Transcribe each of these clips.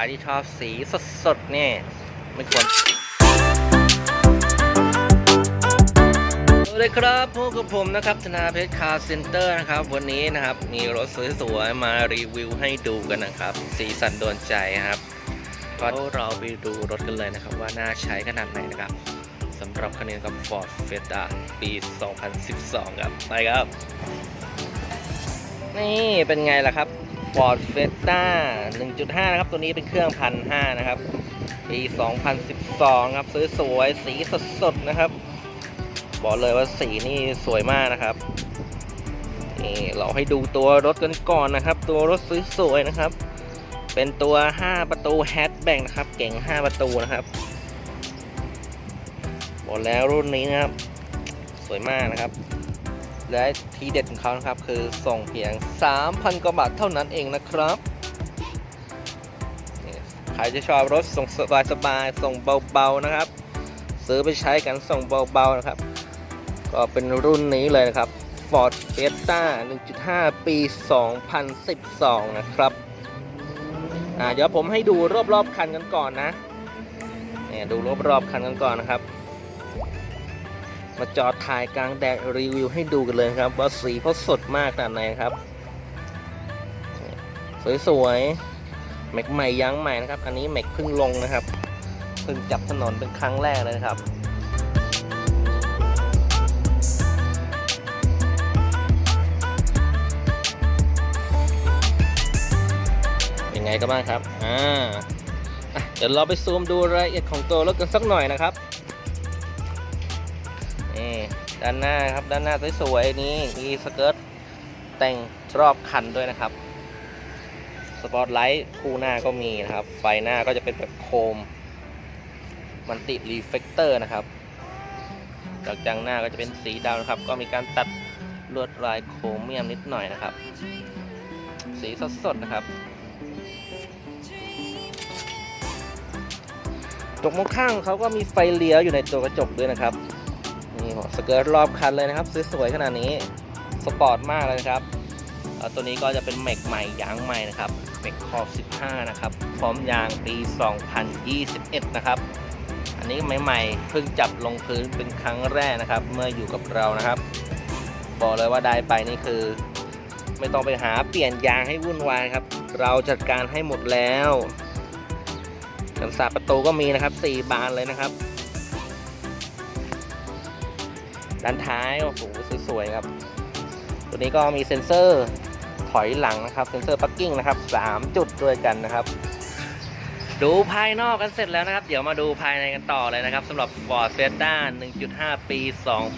รที่ชอบสีสดๆเนี่ยไม่ควรสวัสดีครับพบกับผมนะครับธนาเพชรคาร์เซ็นเตอร์นะครับ วันนี้นะครับมีรถสวยๆมารีวิวให้ดูกันนะครับ สีสันโดนใจครับก็เราไปดูรถกันเลยนะครับ ว่าน่าใช้ขนาดไหนนะครับสำหรับคันนี้กับ Ford Fiesta ปี 2012 ครับ ไปครับ นี่เป็นไงล่ะครับ Ford Fiesta 1.5 นะครับ ตัวนี้เป็นเครื่องพันห้านะครับ ปี 2012 ครับ สวยๆ สีสดๆ นะครับ บอกเลยว่าสีนี่สวยมากนะครับ นี่เราให้ดูตัวรถกันก่อนนะครับ ตัวรถสวยๆ นะครับ เป็นตัว 5 ประตูแฮชแบ็กนะครับ เก่ง 5 ประตูนะครับ บอกแล้วรุ่นนี้นะครับ สวยมากนะครับ และทีเด็ดของเขานะครับคือส่งเพียง 3,000 กว่าบาทเท่านั้นเองนะครับใครจะชอบรถส่งสบายๆส่งเบาๆนะครับ ซื้อไปใช้กันส่งเบาๆนะครับ ก็เป็นรุ่นนี้เลยนะครับ Ford Fiesta 1.5 ปี 2012 นะครับอ่าเดี๋ยวผมให้ดูรอบๆคันกันก่อนนะเนี่ยดูรอบๆคันกันก่อนนะครับ มาจอดถ่ายกลางแดดรีวิวให้ดูกันเลยครับ ว่าสีเขาสดมากขนาดไหนครับ สวยๆแม็กใหม่ยั้งใหม่นะครับ อันนี้แม็กเพิ่งลงนะครับเพิ่งจับถนนเป็นครั้งแรกเลยนะครับเป็นไงกันบ้างครับอ่าเดี๋ยวเราไปซูมดูรายละเอียดของตัวรถกันสักหน่อยนะครับ ด้านหน้าครับด้านหน้าสวยๆนี้มีสเกิร์ตแต่งรอบคันด้วยนะครับสปอตไลท์คู่หน้าก็มีนะครับ ไฟหน้าก็จะเป็นแบบโคม มันติดรีเฟกเตอร์นะครับจากจังหน้าก็จะเป็นสีดำนะครับ ก็มีการตัดลวดลายโครเมียมนิดหน่อยนะครับ สีสดๆนะครับตรงมองข้างเขาก็มีไฟเลี้ยวอยู่ในตัวกระจกด้วยนะครับ นี่สเกิร์ตรอบคันเลยนะครับสวยๆขนาดนี้สปอร์ตมากเลยครับตัวนี้ก็จะเป็นแม็กใหม่ยางใหม่นะครับแม็กขอบ 15 นะครับ พร้อมยางปี 2021 นะครับ อันนี้ใหม่ๆเพิ่งจับลงพื้นเป็นครั้งแรกนะครับ เมื่ออยู่กับเรานะครับ บอกเลยว่าได้ไปนี่คือ ไม่ต้องไปหาเปลี่ยนยางให้วุ่นวายครับ เราจัดการให้หมดแล้วกันสาประตูก็มีนะครับ 4 บานเลยนะครับ ด้านท้ายโอ้โหสวยๆครับ ตัวนี้ก็มีเซ็นเซอร์ถอยหลังนะครับ เซ็นเซอร์ปักกิ้งนะครับ 3 จุดด้วยกันนะครับ ดูภายนอกกันเสร็จแล้วนะครับ เดี๋ยวมาดูภายในกันต่อเลยนะครับสำหรับ Ford Fiesta 1.5 ปี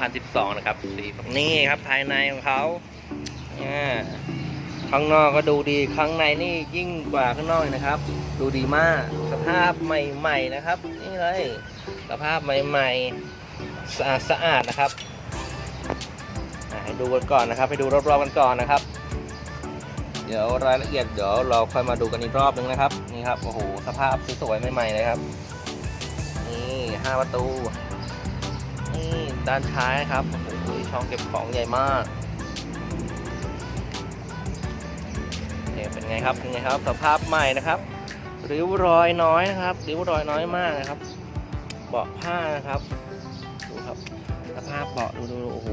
2012 นะครับสีนี่ครับภายในของเขาข้างนอกก็ดูดีข้างในนี่ยิ่งกว่าข้างนอกนะครับ ดูดีมากสภาพใหม่ ๆ นะครับ นี่เลยสภาพใหม่ ๆ สะอาดสะอาดนะครับ ให้ดูกันก่อนนะครับ ให้ดูรอบๆกันก่อนนะครับ เดี๋ยวรายละเอียดเดี๋ยวเราค่อยมาดูกันอีกรอบนึงนะครับนี่ครับโอ้โหสภาพสวยๆใหม่ๆเลยครับ นี่ห้าประตูนี่ด้านท้ายครับโอ้โหช่องเก็บของใหญ่มากเนี่ยเป็นไงครับเป็นไงครับสภาพใหม่นะครับริ้วรอยน้อยนะครับริ้วรอยน้อยมากนะครับเบาะผ้านะครับ ดูครับสภาพเบาะดูดูโอ้โห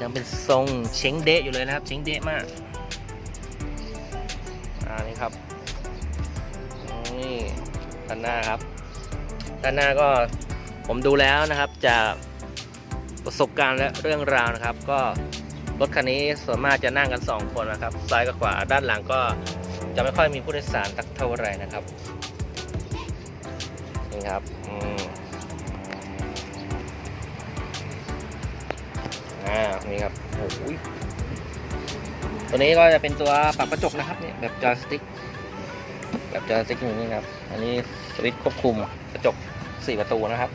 ยังเป็นทรงเช้งเดะอยู่เลยนะครับ เช้งเดะมากอ่านี่ครับนี่ด้านหน้าครับ ด้านหน้าก็ผมดูแล้วนะครับจากประสบการณ์และเรื่องราวนะครับ ก็รถคันนี้ส่วนมากจะนั่งกัน 2 คนนะครับ ซ้ายกับขวาด้านหลังก็จะไม่ค่อยมีผู้โดยสารสักเท่าไหร่นะครับนี่ครับอืม อ่านี่ครับโอ้โหตัวนี้ก็จะเป็นตัวปรับกระจกนะครับเนี่ยแบบจอยสติ๊กแบบจอยสติ๊กอย่างนี้ครับ อันนี้สวิตช์ควบคุมกระจก4ประตูนะครับ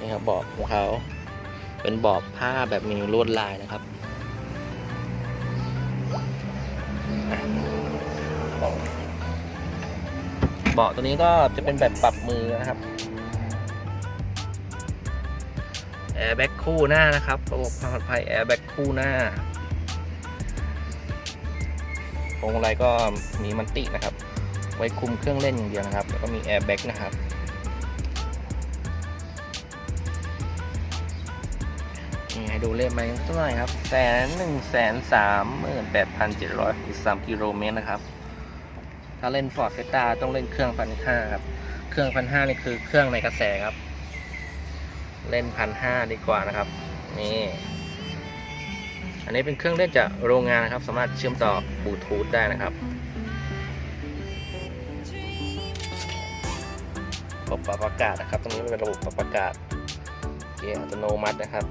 นี่ครับเบาะของเขาเป็นเบาะผ้าแบบมีลวดลายนะครับเบาะตัวนี้ก็จะเป็นแบบปรับมือนะครับ แอร์แบ็กคู่หน้านะครับ ระบบความปลอดภัยแอร์แบ็กคู่หน้าพวงมาลัยก็มีมันตินะครับ ไว้คุมเครื่องเล่นอย่างเดียวนะครับ แล้วก็มีแอร์แบ็กนะครับ นี่ให้ดูเลขมาเท่าไหร่ครับแสนหนึ่งแสนสามหมื่นแปดพันเจ็ดร้อยสามกิโลเมตรนะครับ ถ้าเล่นฟอร์ดเฟต้าต้องเล่นเครื่องพันห้าครับ เครื่องพันห้านี่คือเครื่องในกระแสครับ เล่นพันห้าดีกว่านะครับ นี่ อันนี้เป็นเครื่องเล่นจากโรงงานนะครับ สามารถเชื่อมต่อบลูทูธได้นะครับระบบปรับอากาศนะครับ ตรงนี้เป็นระบบปรับอากาศเกียร์อัตโนมัตินะครับ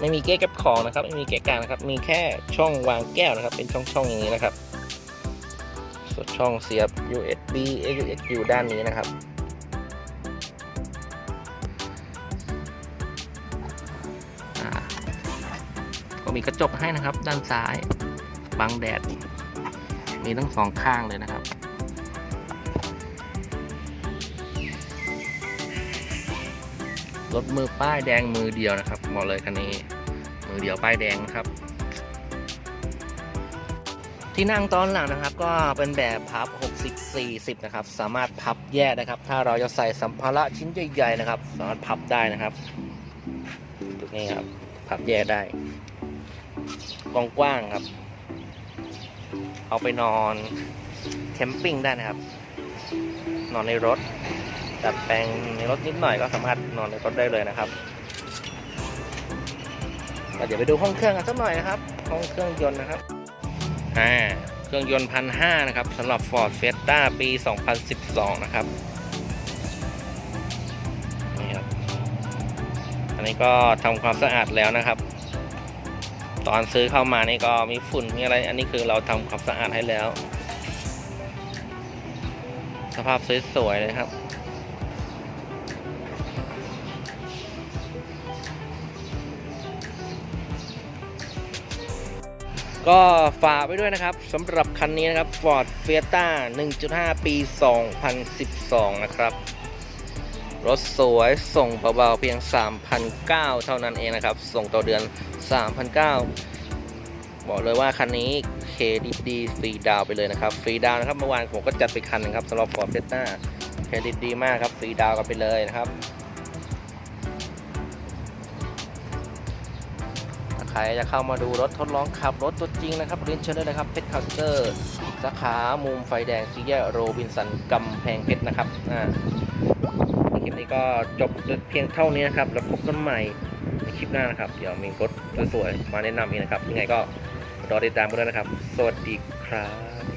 ไม่มีเก๊ก็บของนะครับ ไม่มีเก๊ะกลางนะครับ มีแค่ช่องวางแก้วนะครับ เป็นช่องๆอย่างนี้นะครับส่วนช่องเสียบ USB AUX อยู่ด้านนี้นะครับ มีกระจกให้นะครับ ด้านซ้ายบังแดด มีทั้งสองข้างเลยนะครับ รถมือป้ายแดงมือเดียวนะครับบอกเลยคันนี้ มือเดียวป้ายแดงนะครับ ที่นั่งตอนหลังนะครับ ก็เป็นแบบพับ 60 40 นะครับ สามารถพับแยกนะครับ ถ้าเราจะใส่สัมภาระชิ้นใหญ่ๆนะครับ สามารถพับได้นะครับนี้ครับพับแยกได้ กว้างๆครับ เอาไปนอนแคมปิ้งได้นะครับ นอนในรถดัดแปลงในรถนิดหน่อยก็สามารถนอนในรถได้เลยนะครับเดี๋ยวไปดูห้องเครื่องกันสักหน่อยนะครับ ห้องเครื่องยนต์นะครับอ่าเครื่องยนต์พันห้านะครับสำหรับ Ford Fiesta ปี 2012 นะครับนี่ครับอันนี้ก็ทำความสะอาดแล้วนะครับ ตอนซื้อเข้ามานี่ก็มีฝุ่นมีอะไร อันนี้คือเราทำความสะอาดให้แล้ว สภาพสวยๆเลยครับก็ฝากไว้ด้วยนะครับสำหรับคันนี้นะครับ Ford Fiesta 1.5 ปี 2012 นะครับ รถสวยส่งเบาๆเพียง3,900เท่านั้นเองนะครับ ส่งต่อเดือน3,900บอกเลยว่าคันนี้เครดิตดีฟรีดาวไปเลยนะครับ ฟรีดาวนะครับ เมื่อวานผมก็จัดไปคันหนึงครับสำหรับ Ford Fiesta เครดิตดีมากครับ ฟรีดาวกันไปเลยนะครับ ถ้าใครจะเข้ามาดูรถทดลองขับรถตัวจริงนะครับเรียนเชิญได้เลยครับเพชรคาสเตอร์สาขามุมไฟแดงซีแยกโรบินสันกำแพงเพชรนะครับอ่า คลิปนี้ก็จบเพียงเท่านี้นะครับ แล้วพบกันใหม่ในคลิปหน้านะครับ เดี๋ยวมีรถสวยๆมาแนะนำอีกนะครับ ยังไงก็รอติดตามกันด้วยนะครับ สวัสดีครับ